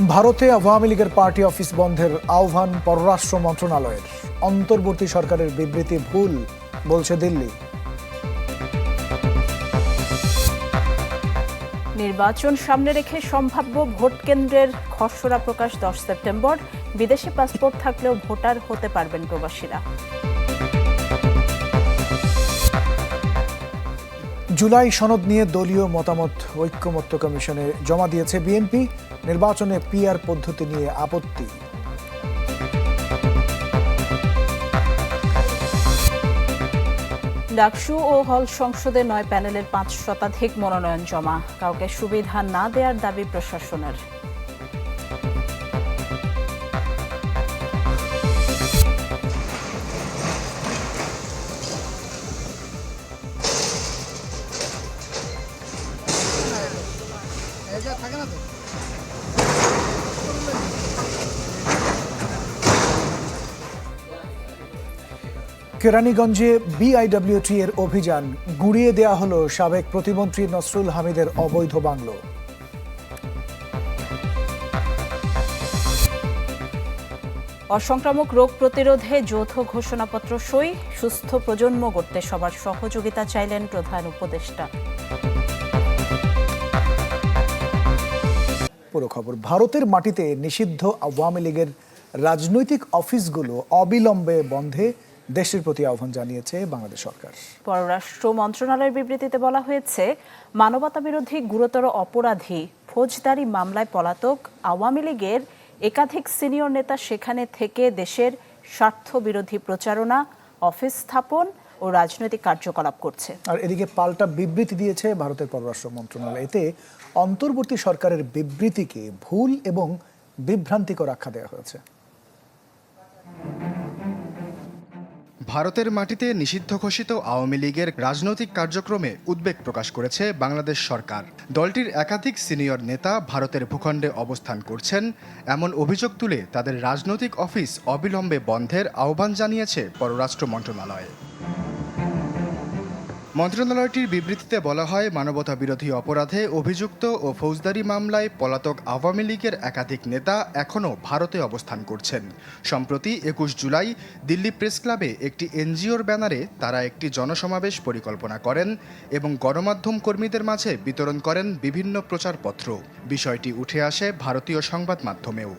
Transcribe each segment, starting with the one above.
ভারতে আওয়ামী লীগের party office বন্ধের আহ্বান পররাষ্ট্র মন্ত্রণালয়ের। অন্তর্বর্তী সরকারের বিবৃতি ভুল, বলছে দিল্লি। নির্বাচন সামনে রেখে সম্ভাব্য ভোট কেন্দ্রের খসড়া প্রকাশ দশ সেপ্টেম্বর। বিদেশি পাসপোর্ট থাকলেও ভোটার হতে পারবেন প্রবাসীরা। জুলাই সনদ নিয়ে দলীয় মতামত ঐক্যমত্য কমিশনে জমা দিয়েছে বিএনপি। নির্বাচনে পিআর পদ্ধতি নিয়ে আপত্তি। ডাকসু ও হল সংসদে নয় প্যানেলের পাঁচ শতাধিক মনোনয়ন জমা। কাউকে সুবিধা না দেওয়ার দাবি প্রশাসনের। কেরানীগঞ্জে বিআইডব্লিউটি এর অভিযান গুড়িয়ে দেয়া হলো সাবেক প্রতিমন্ত্রী নসরুল হামিদের অবৈধ বাংলো। অসংক্রামক রোগ প্রতিরোধে যৌথ ঘোষণাপত্র সই সুস্থ প্রজন্ম গড়তে সবার সহযোগিতা চাইলেন প্রধান উপদেষ্টা। পুরো খবর ভারতের মাটিতে নিষিদ্ধ আওয়ামী লীগের রাজনৈতিক অফিসগুলো অবিলম্বে বন্ধে। দেশের প্রতি আহ্বান জানিয়েছে বাংলাদেশ সরকার। পররাষ্ট্র মন্ত্রণালয়ের বিবৃতিতে বলা হয়েছে মানবতা বিরোধী গুরুতর অপরাধী ফৌজদারি মামলায় পলাতক আওয়ামী লীগের একাধিক সিনিয়র নেতা সেখানে থেকে দেশের স্বার্থ বিরোধী প্রচারণা অফিস স্থাপন ও রাজনৈতিক কার্যকলাপ করছে। আর এদিকে পাল্টা বিবৃতি দিয়েছে ভারতের পররাষ্ট্র মন্ত্রণালয়। এতে অন্তর্বর্তী সরকারের বিবৃতিকে ভুল এবং বিভ্রান্তিকর আখ্যা দেওয়া হয়েছে। ভারতের মাটিতে নিষিদ্ধ ঘোষিত আওয়ামী লীগের রাজনৈতিক কার্যক্রমে উদ্বেগ প্রকাশ করেছে বাংলাদেশ সরকার। দলটির একাধিক সিনিয়র নেতা ভারতের ভূখণ্ডে অবস্থান করছেন। এমন অভিযোগ তুলে তাদের রাজনৈতিক অফিস অবিলম্বে বন্ধের আহ্বান জানিয়েছে পররাষ্ট্র মন্ত্রণালয়। মন্ত্রণালয়টির বিবৃতিতে বলা হয় মানবতা বিরোধী অপরাধে অভিযুক্ত ও ফৌজদারি মামলায় পলাতক আওয়ামী লীগের একাধিক নেতা এখনও ভারতে অবস্থান করছেন। সম্প্রতি একুশ জুলাই দিল্লি প্রেস ক্লাবে একটি এনজিওর ব্যানারে তারা একটি জনসমাবেশ পরিকল্পনা করেন এবং গণমাধ্যম কর্মীদের মাঝে বিতরণ করেন বিভিন্ন প্রচারপত্র। বিষয়টি উঠে আসে ভারতীয় সংবাদ মাধ্যমেও।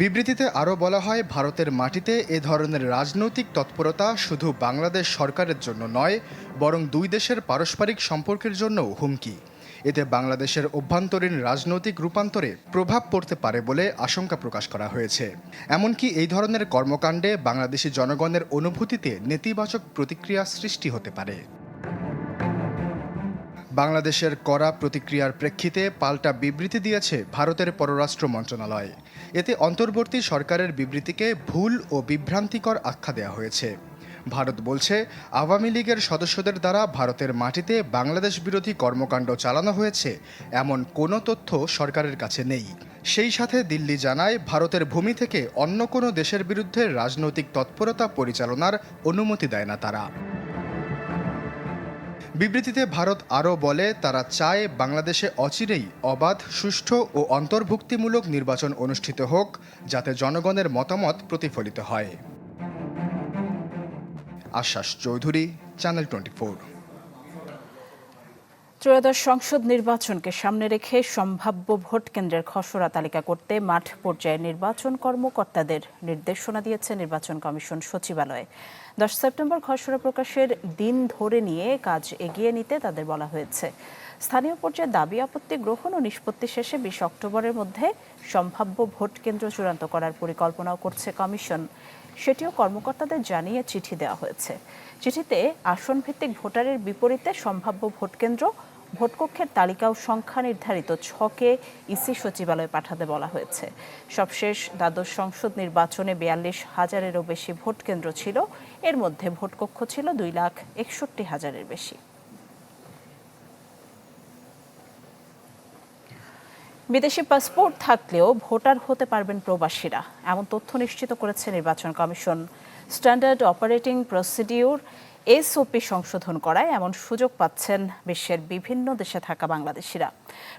বিবৃতিতে আরও বলা হয়, ভারতের মাটিতে এ ধরনের রাজনৈতিক তৎপরতা শুধু বাংলাদেশ সরকারের জন্য নয়, বরং দুই দেশের পারস্পরিক সম্পর্কের জন্যও হুমকি। এতে বাংলাদেশের অভ্যন্তরীণ রাজনৈতিক রূপান্তরে প্রভাব পড়তে পারে বলে আশঙ্কা প্রকাশ করা হয়েছে। এমনকি এই ধরনের কর্মকাণ্ডে বাংলাদেশি জনগণের অনুভূতিতে নেতিবাচক প্রতিক্রিয়া সৃষ্টি হতে পারে। বাংলাদেশের কড়া প্রতিক্রিয়ার প্রেক্ষিতে পাল্টা বিবৃতি দিয়েছে ভারতের পররাষ্ট্র মন্ত্রণালয়। এতে অন্তর্বর্তী সরকারের বিবৃতিকে ভুল ও বিভ্রান্তিকর আখ্যা দেওয়া হয়েছে। ভারত বলছে, আওয়ামী লীগের সদস্যদের দ্বারা ভারতের মাটিতে বাংলাদেশ বিরোধী কর্মকাণ্ড চালানো হয়েছে, এমন কোনো তথ্য সরকারের কাছে নেই। সেই সাথে দিল্লি জানায়, ভারতের ভূমি থেকে অন্য কোনো দেশের বিরুদ্ধে রাজনৈতিক তৎপরতা পরিচালনার অনুমতি দেয় না তারা। বিবৃতিতে ভারত আরও বলে, তারা চায় বাংলাদেশে অচিরেই অবাধ, সুষ্ঠু ও অন্তর্ভুক্তিমূলক নির্বাচন অনুষ্ঠিত হোক, যাতে জনগণের মতামত প্রতিফলিত হয়। আশ্বাস চৌধুরী, চ্যানেল টোয়েন্টি ত্রয়োদশ সংসদ নির্বাচনকে সামনে রেখে সম্ভাব্য ভোট কেন্দ্রের খসড়া তালিকা করতে মাঠ পর্যায়ে নির্বাচন কর্মকর্তাদের নির্দেশনা দিয়েছে নির্বাচন কমিশন সচিবালয়। দশ সেপ্টেম্বর খসড়া প্রকাশের দিন ধরে নিয়ে কাজ এগিয়ে নিতে তাদের বলা হয়েছে। স্থানীয় পর্যায়ে দাবি, আপত্তি গ্রহণ ও নিষ্পত্তি শেষে বিশ অক্টোবরের মধ্যে সম্ভাব্য ভোট কেন্দ্র চূড়ান্ত করার পরিকল্পনাও করছে কমিশন। সেটিও কর্মকর্তাদের জানিয়ে চিঠি দেওয়া হয়েছে। চিঠিতে আসন ভিত্তিক ভোটারের বিপরীতে সম্ভাব্য ভোট কেন্দ্র ভোটকক্ষের তালিকা ও সংখ্যা নির্ধারিত ছকে ইসি সচিবালয়ে পাঠাতে বলা হয়েছে। সবশেষ দ্বাদশ সংসদ নির্বাচনে বিয়াল্লিশ হাজারেরও বেশি ভোট কেন্দ্র ছিল। এর মধ্যে ভোটকক্ষ ছিল দুই লাখ একষট্টি হাজারের বেশি। বিদেশি পাসপোর্ট থাকলেও ভোটার হতে পারবেন প্রবাসীরা, এমন তথ্য নিশ্চিত করেছে নির্বাচন commission. Standard operating procedure SOP সংশোধন করায় এমন সুযোগ পাচ্ছেন বিশ্বের বিভিন্ন দেশে থাকা বাংলাদেশিরা।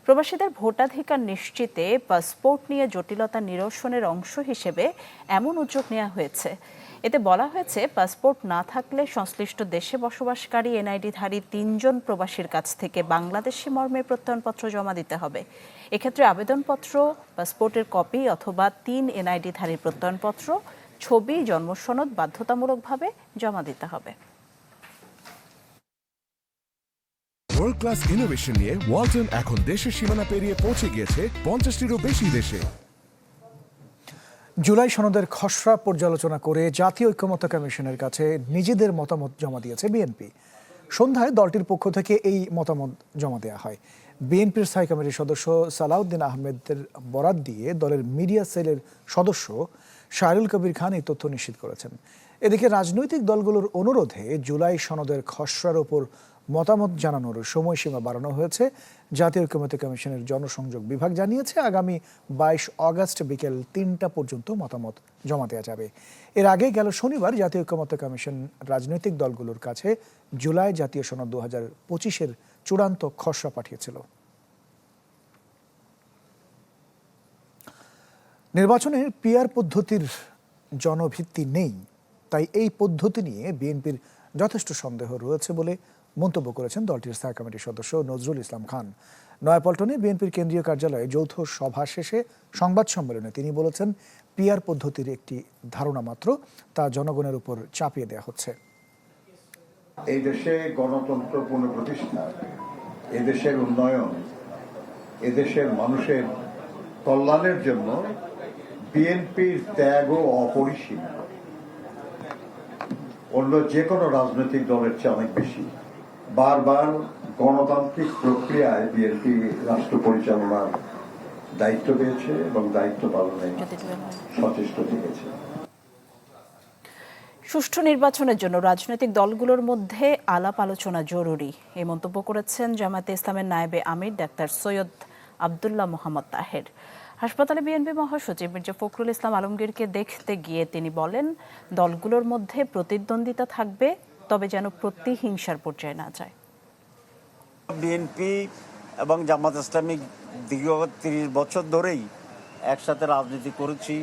প্রবাসীদের ভোটাধিকার নিশ্চিতে পাসপোর্ট নিয়ে জটিলতা নিরসনের অংশ হিসেবে এমন উদ্যোগ নেওয়া হয়েছে। এতে বলা হয়েছে, পাসপোর্ট না থাকলে সংশ্লিষ্ট দেশে বসবাসকারী এনআইডিধারী তিনজন প্রবাসীর কাছ থেকে বাংলাদেশি মর্মে প্রত্যয়নপত্র জমা দিতে হবে। এক্ষেত্রে আবেদনপত্র, পাসপোর্টের কপি অথবা তিন এনআইডিধারী প্রত্যয়নপত্র, ছবি, জন্মসনদ বাধ্যতামূলকভাবে জমা দিতে হবে। ওয়ার্ল্ড ক্লাস ইনোভেশন নিয়ে ওয়ালটন এখন দেশের সীমানা পেরিয়ে পৌঁছে গিয়েছে পঞ্চাশটিরও বেশি দেশে। জুলাই সনদের খসড়া পর্যালোচনা করে জাতীয় ঐক্যমত্য কমিশনের কাছে নিজেদের মতামত জমা দিয়েছে বিএনপি। সন্ধ্যায় দলটির পক্ষ থেকে এই মতামত জমা দেওয়া হয়। বিএনপির স্থায়ী কমিটির সদস্য সালাউদ্দিন আহমেদের বরাত দিয়ে দলের মিডিয়া সেলের সদস্য শাহরুল কবির খান এই তথ্য নিশ্চিত করেছেন। এদিকে রাজনৈতিক দলগুলোর অনুরোধে জুলাই সনদের খসড়ার ওপর মতামত জানানোর সময়সীমা বাড়ানো হয়েছে। জাতীয় ঐক্যমত্য কমিশনের জনসংযোগ বিভাগ জানিয়েছে, আগামী বাইশ অগস্ট বিকেল তিনটা পর্যন্ত মতামত জমা দেওয়া যাবে। এর আগে গেল শনিবার জাতীয় ঐক্যমত্য কমিশন রাজনৈতিক দলগুলোর কাছে জুলাই জাতীয় সনদ দু হাজার পঁচিশের চূড়ান্ত খসড়া পাঠিয়েছিল। নির্বাচনের পিয়ার পদ্ধতির জনভিত্তি নেই, তাই এই পদ্ধতি নিয়ে বিএনপির যথেষ্ট সন্দেহ রয়েছে বলে মন্তব্য করেছেন দলটির স্থায়ী কমিটির সদস্য নজরুল ইসলাম খান। নয়াপল্টনে বিএনপির কেন্দ্রীয় কার্যালয়ে যৌথ সভা শেষে সংবাদ সম্মেলনে তিনি বলেছেন পিয়ার পদ্ধতির একটি ধারণা মাত্র, তা জনগণের উপর চাপিয়ে দেওয়া হচ্ছে। এই দেশে গণতন্ত্র পুনঃপ্রতিষ্ঠা এদেশের উন্নয়ন এদেশের মানুষের কল্যাণের জন্য বিএনপির ত্যাগ ও অপরিসীম। অন্য যে কোনো রাজনৈতিক দলের চেয়ে অনেক বেশি। বারবার গণতান্ত্রিক প্রক্রিয়ায় বিএনপি রাষ্ট্র পরিচালনার দায়িত্ব পেয়েছে এবং দায়িত্ব পালনে সচেষ্ট থেকেছে। সুষ্ঠু নির্বাচনের জন্য রাজনৈতিক দলগুলোর মধ্যে আলাপ আলোচনা জরুরি। এই মন্তব্য করেছেন জামায়াতে ইসলামের নায়েবে আমির ডাক্তার সৈয়দ আবদুল্লাহ মোহাম্মদ তাহের। হাসপাতালে বিএনপি মহাসচিব মির্জা ফখরুল ইসলাম আলমগীরকে দেখতে গিয়ে তিনি বলেন, দলগুলোর মধ্যে প্রতিদ্বন্দ্বিতা থাকবে তবে যেন প্রতিহিংসার পর্যায়ে না যায়। বিএনপি এবং জামাত ইসলামিক দীর্ঘ তিরিশ বছর ধরেই একসাথে রাজনীতি করেছি,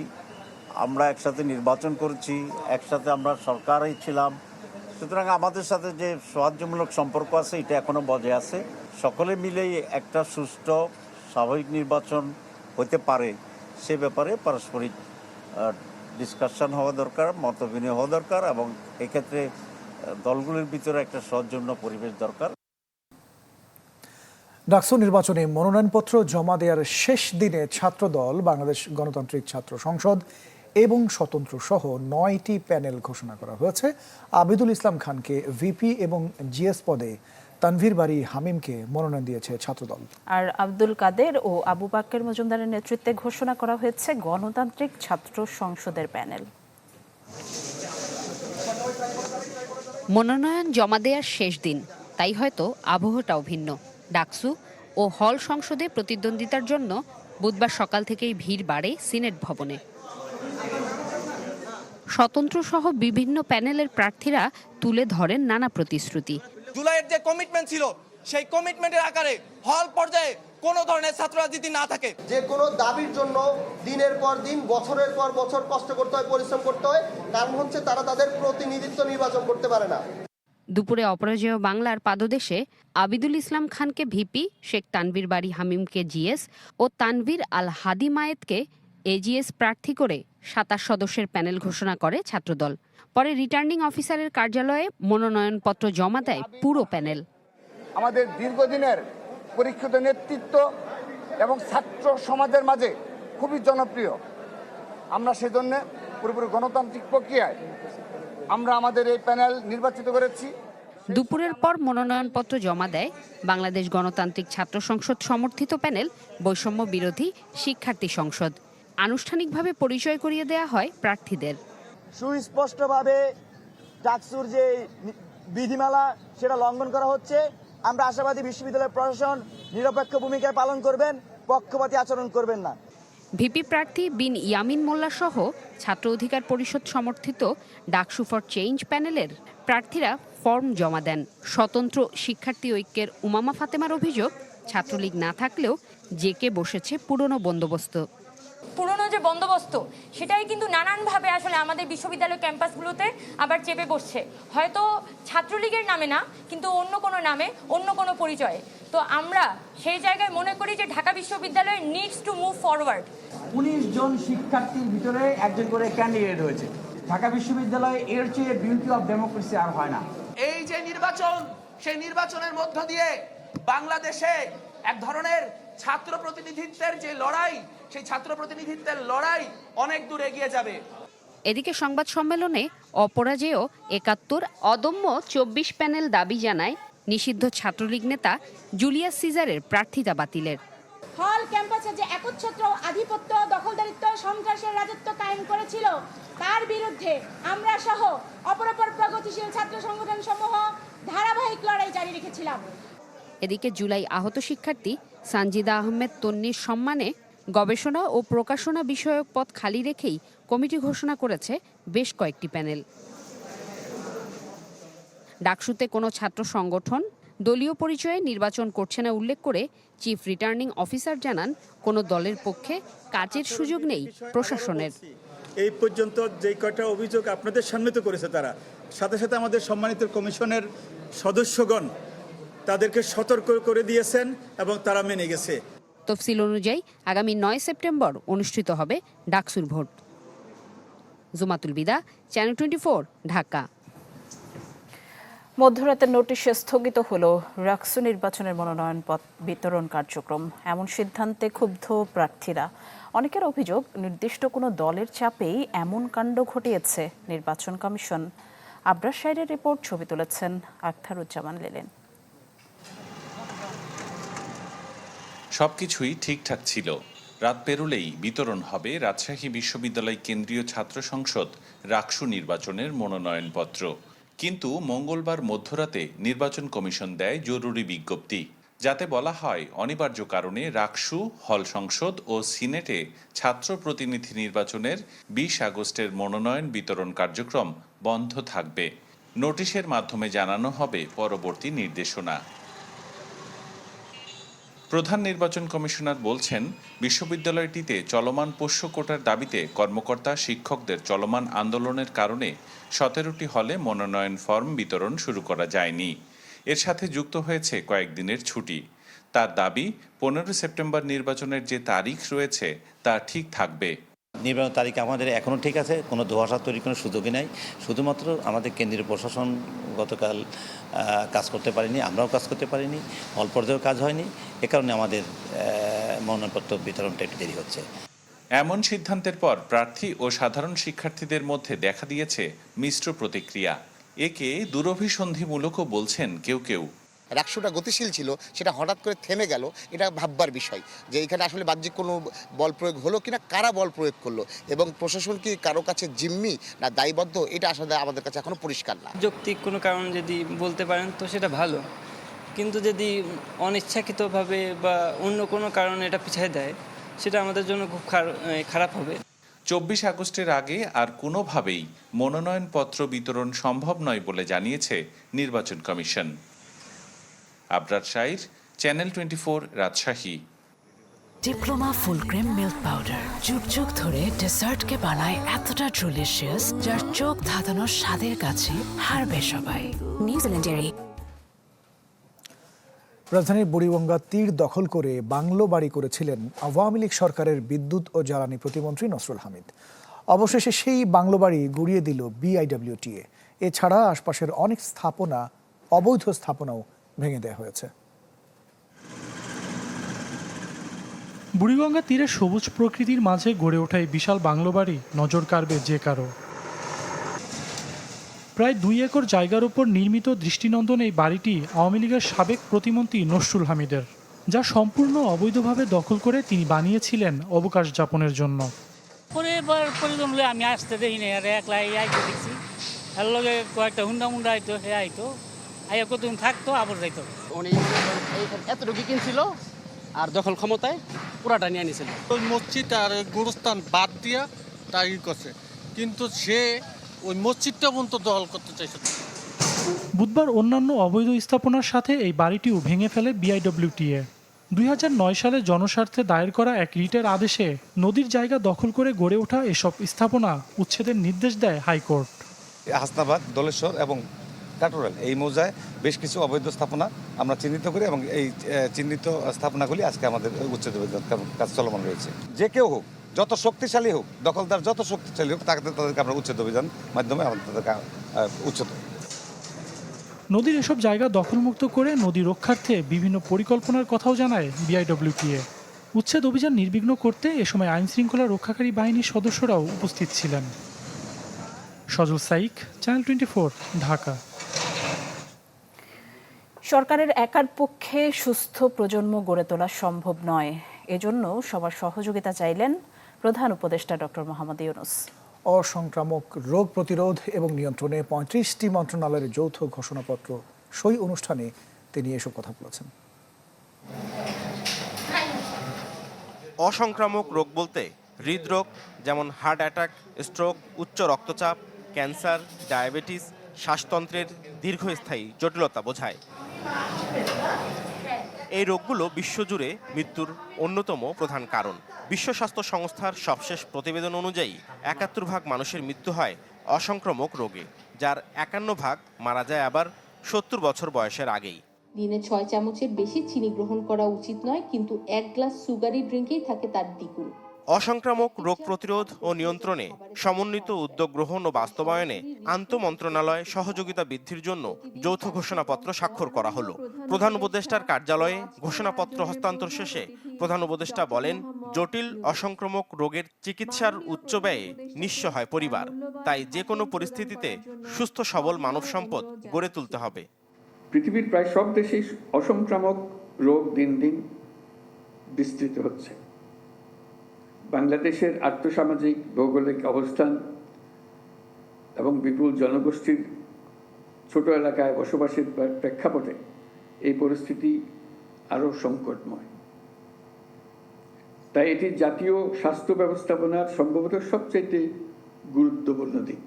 আমরা একসাথে নির্বাচন করেছি, একসাথে আমরা সরকারই ছিলাম। সুতরাং আমাদের সাথে যে সাহায্যমূলক সম্পর্ক আছে, এটা এখনও বজায় আছে। সকলে মিলেই একটা সুষ্ঠু, স্বাভাবিক নির্বাচন হতে পারে, সে ব্যাপারে পারস্পরিক ডিসকাশন হওয়া দরকার মত বিনিময় হওয়া দরকার এবং এক্ষেত্রে দলগুলির ভিতরে একটা সৌজন্য পরিবেশ দরকার। ডাকসু নির্বাচনে মনোনয়নপত্র জমা দেওয়ার শেষ দিনে ছাত্রদল বাংলাদেশ গণতান্ত্রিক ছাত্র সংসদ এবং স্বতন্ত্র সহ নয়টি প্যানেল ঘোষণা করা হয়েছে। আবিদুল ইসলাম খানকে ভিপি এবং জিএস পদে তানভীর বাড়ি হামিমকে মনোনয়ন দিয়েছে ছাত্রদল। আর আব্দুল কাদের ও আবু বাক্কের মজুমদারের নেতৃত্বে ঘোষণা করা হয়েছে গণতান্ত্রিক ছাত্র সংসদের প্যানেল। মনোনয়ন জমা দেওয়ার শেষ দিন। তাই হয়তো আবহটাও ভিন্ন। ডাকসু ও হল সংসদে প্রতিদ্বন্দ্বিতার জন্য বুধবার সকাল থেকেই ভিড় বাড়ে সিনেট ভবনে। স্বতন্ত্র সহ বিভিন্ন প্যানেলের প্রার্থীরা তুলে ধরেন নানা প্রতিশ্রুতি। জুলাইয়ের যে কমিটমেন্ট ছিল, সেই কমিটমেন্টের আকারে হল পর্যায়ে কোনো ধরনের ছাত্র রাজনীতি না থাকে। যে কোনো দাবির জন্য দিনের পর দিন বছরের পর বছর কষ্ট করতে হয় পরিশ্রম করতে হয়। কারণ হচ্ছে তারা তাদের প্রতিনিধিত্ব নির্বাচন করতে পারে না। দুপুরে অপরাজেয় বাংলার পাদদেশে আবিদুল ইসলাম খানকে ভিপি শেখ তানভীর বাড়ি হামিমকে জিএস ও তানভীর আল হাদি মায়েতকে এজিএস প্রার্থী করে সাতাশ সদস্যের প্যানেল ঘোষণা করে ছাত্রদল। পরে রিটার্নিং অফিসারের কার্যালয়ে মনোনয়নপত্র জমা দেয় পুরো প্যানেল। আমাদের দীর্ঘদিনের পরীক্ষিত নেতৃত্ব এবং ছাত্র সমাজের মাঝে খুবই জনপ্রিয়। আমরা সেজন্য পুরোপুরি গণতান্ত্রিক প্রক্রিয়ায় আমরা আমাদের এই প্যানেল নির্বাচিত করেছি। দুপুরের পর মনোনয়নপত্র জমা দেয় বাংলাদেশ গণতান্ত্রিক ছাত্র সংসদ সমর্থিত প্যানেল বৈষম্য বিরোধী শিক্ষার্থী সংসদ। আনুষ্ঠানিকভাবে পরিচয় করিয়ে দেয়া হয় প্রার্থীদের। সুস্পষ্টভাবে ডাকসুর যে বিধিমালা সেটা লঙ্ঘন করা হচ্ছে। আমরা আশাবাদী বিশ্ববিদ্যালয় প্রশাসন নিরপেক্ষ ভূমিকা পালন করবেন, পক্ষপাতী আচরণ করবেন না। ভিপি প্রার্থী বিন ইয়ামিন মোল্লা সহ ছাত্র অধিকার পরিষদ সমর্থিত ডাকসু ফর চেঞ্জ প্যানেলের প্রার্থীরা ফর্ম জমা দেন। স্বতন্ত্র শিক্ষার্থী ঐক্যের উমামা ফাতেমার অভিযোগ, ছাত্রলীগ না থাকলেও জেকে বসেছে পুরনো বন্দোবস্ত। পুরনো যে বন্দোবস্ত সেটাই কিন্তু নানানভাবে আসলে আমাদের বিশ্ববিদ্যালয় ক্যাম্পাসগুলোতে আবার চেপে বসছে। হয়তো ছাত্রলীগের নামে না কিন্তু অন্য কোনো নামে অন্য কোনো পরিচয়ে। তো আমরা সেই জায়গায় মনে করি যে ঢাকা বিশ্ববিদ্যালয় নিডস টু মুভ ফরওয়ার্ড উনিশ জন শিক্ষার্থীর ভিতরে একজন করে ক্যান্ডিডেট হয়েছে ঢাকা বিশ্ববিদ্যালয়ে এর চেয়ে বিউটি অফ ডেমোক্রেসি আর হয় না। এই যে নির্বাচন সেই নির্বাচনের মধ্য দিয়ে বাংলাদেশে এক ধরনের ছাত্র প্রতিনিধিত্বের যে লড়াই সেই ছাত্র প্রতিনিধিত্বের লড়াই অনেক দূর এগিয়ে যাবে। এদিকে সংবাদ সম্মেলনে অপরাজেয় একাত্তর অদম্য চব্বিশ প্যানেল দাবি জানায় নিষিদ্ধ ছাত্রলীগ নেতা জুলিয়াস সিজারের প্রার্থিতা বাতিলের। হল ক্যাম্পাসে যে একচ্ছত্র আধিপত্য দখলদারিত্ব সন্ত্রাসের রাজত্ব কায়েম করেছিল তার বিরুদ্ধে আমরা সহ অপরাপর প্রগতিশীল ছাত্র সংগঠন সমূহ ধারাবাহিক লড়াই জারি রেখেছিলাম। এদিকে জুলাই আহত শিক্ষার্থী সানজিদা আহমেদ তন্নির সম্মানে গবেষণা ও প্রকাশনা বিষয়ক পদ খালি রেখেই কমিটি ঘোষণা করেছে বেশ কয়েকটি প্যানেল। ডাকসুতে কোনো ছাত্র সংগঠন দলীয় পরিচয়ে নির্বাচন করছে না উল্লেখ করে চিফ রিটার্নিং অফিসার জানান, কোনো দলের পক্ষে কাজের সুযোগ নেই প্রশাসনের। এই পর্যন্ত যে কয়টা অভিযোগ আপনাদের সামনে তো করেছে তারা। সাথে সাথে আমাদের সম্মানিত কমিশনের সদস্যগণ তাদেরকে সতর্ক করে দিয়েছেন এবং তারা মেনে গেছে। তফসিল অনুযায়ী আগামী নয় সেপ্টেম্বর অনুষ্ঠিত হবে ডাকসুর vote. Jumatul Bida channel twenty Dhaka. মধ্যরাতের নোটিশে স্থগিত হল রাকসু নির্বাচনের মনোনয়ন পথ বিতরণ কার্যক্রম। এমন সিদ্ধান্তে ক্ষুব্ধ প্রার্থীরা। অনেকের অভিযোগ, নির্দিষ্ট কোনো দলের চাপেই এমন কাণ্ড ঘটিয়েছে নির্বাচন কমিশন। আবরার সাইরের রিপোর্ট ছবি তুলেছেন আখতারুজ্জামান লেলেন সবকিছুই ঠিকঠাক ছিল। রাত পেরোলেই বিতরণ হবে রাজশাহী বিশ্ববিদ্যালয় কেন্দ্রীয় ছাত্র সংসদ রাকসু নির্বাচনের মনোনয়নপত্র। কিন্তু মঙ্গলবার মধ্যরাতে নির্বাচন কমিশন দেয় জরুরি বিজ্ঞপ্তি। যাতে বলা হয়, অনিবার্য কারণে রাকসু, হল সংসদ ও সিনেটে ছাত্র প্রতিনিধি নির্বাচনের বিশ আগস্টের মনোনয়ন বিতরণ কার্যক্রম বন্ধ থাকবে। নোটিশের মাধ্যমে জানানো হবে পরবর্তী নির্দেশনা। প্রধান নির্বাচন কমিশনার বলছেন, বিশ্ববিদ্যালয়টিতে চলমান পোষ্য কোটার দাবিতে কর্মকর্তা, শিক্ষকদের চলমান আন্দোলনের কারণে সতেরোটি হলে মনোনয়ন ফর্ম বিতরণ শুরু করা যায়নি। এর সাথে যুক্ত হয়েছে কয়েকদিনের ছুটি। তার দাবি, পনেরো সেপ্টেম্বর নির্বাচনের যে তারিখ রয়েছে, তা ঠিক থাকবে। নির্বাচন তারিখ আমাদের এখনও ঠিক আছে, কোনো ধোয়াশা তৈরির কোনো সুযোগই নাই। শুধুমাত্র আমাদের কেন্দ্রীয় প্রশাসন গতকাল কাজ করতে পারেনি, আমরাও কাজ করতে পারিনি অল্প পর্যায়েও কাজ হয়নি, এ কারণে আমাদের মনোনয়নপত্র বিতরণটা একটু দেরি হচ্ছে। এমন সিদ্ধান্তের পর প্রার্থী ও সাধারণ শিক্ষার্থীদের মধ্যে দেখা দিয়েছে মিশ্র প্রতিক্রিয়া। একে দুরভিসন্ধিমূলকও বলছেন কেউ কেউ। রাকসুটা গতিশীল ছিল সেটা হঠাৎ করে থেমে গেল এটা ভাববার বিষয় যে এখানে আসলে বাহ্যিক কোনো বল প্রয়োগ হলো কিনা কারা বল প্রয়োগ করল এবং প্রশাসন কি কারও কাছে জিম্মি না দায়বদ্ধ এটা আসলে আমাদের কাছে এখনও পরিষ্কার না। যৌক্তিক কোনো কারণ যদি বলতে পারেন তো সেটা ভালো কিন্তু যদি অনিচ্ছাকৃতভাবে বা অন্য কোনো কারণে এটা পিছিয়ে দেয় সেটা আমাদের জন্য খুব খারাপ হবে। চব্বিশ আগস্টের আগে আর কোনোভাবেই মনোনয়নপত্র বিতরণ সম্ভব নয় বলে জানিয়েছে নির্বাচন commission. Abrar Shair channel twenty four Rajshahi. Diploma full cream milk powder যুগ যুগ ধরে ডেসার্টকে বানায় এতটা ডেলিশিয়াস যার চোখ ধাঁধানোর স্বাদের কাছে হারবে সবাই। নিউজিল্যান্ডের রাজধানীর বুড়িগঙ্গা তীর দখল করে বাংলো বাড়ি করেছিলেন আওয়ামী লীগ সরকারের বিদ্যুৎ ও জ্বালানি প্রতিমন্ত্রী নসরুল হামিদ। অবশেষে সেই বাংলো বাড়ি গুড়িয়ে দিল বিআইডব্লিউটিএ এছাড়া আশপাশের অনেক স্থাপনা অবৈধ স্থাপনাও ভেঙে দেওয়া হয়েছে। বুড়িগঙ্গা তীরে সবুজ প্রকৃতির মাঝে গড়ে ওঠা এই বিশাল বাংলো বাড়ি নজর কাড়বে যে কারও। প্রায় দুই একর জায়গার উপর নির্মিত দৃষ্টিনন্দন এই বাড়িটি আওয়ামী লীগের সাবেক প্রতিমন্ত্রী নসরুল হামিদের যা সম্পূর্ণ অবৈধভাবে দখল করে তিনি বানিয়েছিলেন অবকাশ যাপনের জন্য। আমি আসতে দেখি না আর একলা আইতে দেখছি। এর লগে কয়েকটা হুন্ডা মুন্ডা আইতো হে আইতো। আইয়া কতদিন থাকতো আবার যাইতো। উনি এতটুকু কিনছিল আর দখল ক্ষমতায় পুরাটা নিয়ে নিয়েছিল ওই মসজিদ আর গুরুস্থান বাদ দিয়া তাই করছে। কিন্তু সে ওই মসজিদটা পর্যন্ত দখল করতে চাইছে বুধবার অন্যান্য অবৈধ স্থাপনার সাথে এই বাড়িটিও ভেঙে ফেলে বিআইডব্লিউটিএ দুই নয় সালে জনস্বার্থে দায়ের করা এক রিটের আদেশে নদীর জায়গা দখল করে গড়ে ওঠা এসব স্থাপনা উচ্ছেদের নির্দেশ দেয় হাইকোর্ট। হাসনাবাদ দলেশ্বর এবং কাটোরাল। এই মৌজায় বেশ কিছু অবৈধ স্থাপনা আমরা চিহ্নিত করি এবং এই চিহ্নিত স্থাপনাগুলি আজকে আমাদের উচ্ছেদ কাজ চলমান রয়েছে। যে কেউ হোক, যত শক্তিশালী হোক, দখলদার যত শক্তিশালী হোক, তাকে তাদেরকে আমরা উচ্ছেদ অভিযান মাধ্যমে আমাদের তাদেরকে উচ্ছেদ নদীর এসব জায়গা দখলমুক্ত করে নদী রক্ষার্থে বিভিন্ন পরিকল্পনার কথাও জানায় বিআইডব্লিউটিএ উচ্ছেদ অভিযান নির্বিঘ্ন করতে এ সময় আইন শৃঙ্খলা রক্ষাকারী বাহিনীর সদস্যরাও উপস্থিত ছিলেন। Sajal Saik channel twenty Dhaka. সরকারের একার পক্ষে সুস্থ প্রজন্ম গড়ে তোলা সম্ভব নয়। এজন্য সবার সহযোগিতা চাইলেন প্রধান উপদেষ্টা ডক্টর মোহাম্মদ ইউনুস। অসংক্রামক রোগ প্রতিরোধ এবং নিয়ন্ত্রণে পঁয়ত্রিশটি মন্ত্রণালয়ের যৌথ ঘোষণাপত্র সই অনুষ্ঠানে তিনি এসব কথা বলেছেন। অসংক্রামক রোগ বলতে হৃদরোগ যেমন হার্ট অ্যাটাক স্ট্রোক উচ্চ রক্তচাপ ক্যান্সার ডায়াবেটিস শ্বাসতন্ত্রের দীর্ঘস্থায়ী জটিলতা বোঝায়। এই রোগগুলো বিশ্বজুড়ে মৃত্যুর অন্যতম প্রধান কারণ। বিশ্ব স্বাস্থ্য সংস্থার সবশেষ প্রতিবেদন অনুযায়ী একাত্তর ভাগ মানুষের মৃত্যু হয় অসংক্রামক রোগে, যার একান্ন ভাগ মারা যায় আবার সত্তর বছর বয়সের আগেই। দিনে ছয় চামচের বেশি চিনি গ্রহণ করা উচিত নয়, কিন্তু এক গ্লাস সুগারি ড্রিঙ্কেই থাকে তার দ্বিগুণ। অসংক্রামক রোগ প্রতিরোধ ও নিয়ন্ত্রণে সমন্বিত উদ্যোগ গ্রহণ ও বাস্তবায়নে আন্তঃমন্ত্রণালয় সহযোগিতা বৃদ্ধির জন্য যৌথ ঘোষণাপত্র স্বাক্ষর করা হলো। প্রধান উপদেষ্টার কার্যালয়ে ঘোষণাপত্র হস্তান্তর শেষে প্রধান উপদেষ্টা বলেন, জটিল, অসংক্রামক রোগের চিকিৎসার উচ্চ ব্যয়ে নিঃস্ব হয় পরিবার। তাই যে কোনো পরিস্থিতিতে সুস্থ, সবল মানব সম্পদ গড়ে তুলতে হবে। পৃথিবীর প্রায় সব দেশেই অসংক্রামক রোগ দিন দিন বিস্তৃত হচ্ছে। বাংলাদেশের আর্থসামাজিক, ভৌগোলিক অবস্থান এবং বিপুল জনগোষ্ঠীর ছোট এলাকায় বসবাসের প্রেক্ষাপটে এই পরিস্থিতি আরও সংকটময়। তাই এটি জাতীয় স্বাস্থ্য ব্যবস্থাপনার সম্ভবত সবচাইতে গুরুত্বপূর্ণ দিক।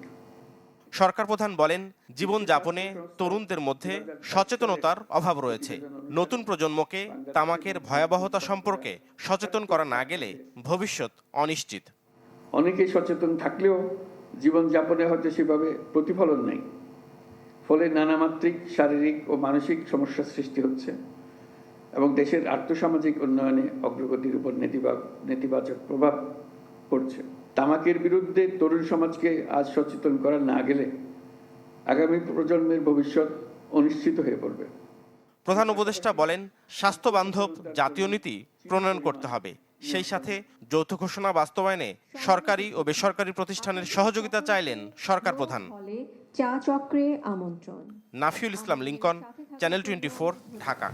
সরকার প্রধান বলেন, জীবন যাপনে তরুণদের মধ্যে সচেতনতার অভাব রয়েছে। নতুন প্রজন্মকে তামাকের ভয়াবহতা সম্পর্কে সচেতন করা না গেলে ভবিষ্যৎ অনিশ্চিত। অনেকেই সচেতন থাকলেও জীবনযাপনে হয়তো সেভাবে প্রতিফলন নেই। ফলে নানামাত্রিক শারীরিক ও মানসিক সমস্যার সৃষ্টি হচ্ছে এবং দেশের আর্থসামাজিক উন্নয়নে অগ্রগতির উপর নেতিবাচক প্রভাব পড়ছে। তামাকের বিরুদ্ধে তরুণ সমাজকে আজ সচেতন করা না গেলে আগামী প্রজন্মের ভবিষ্যৎ অনিশ্চিত হয়ে পড়বে। প্রধান উপদেষ্টা বলেন স্বাস্থ্য বান্ধব জাতীয় নীতি প্রণয়ন করতে হবে। সেই সাথে যৌথ ঘোষণা বাস্তবায়নে সরকারি ও বেসরকারি প্রতিষ্ঠানের সহযোগিতা চাইলেন সরকার প্রধান। চা চক্রে আমন্ত্রণ। Nafiul Islam Lincoln channel twenty Dhaka.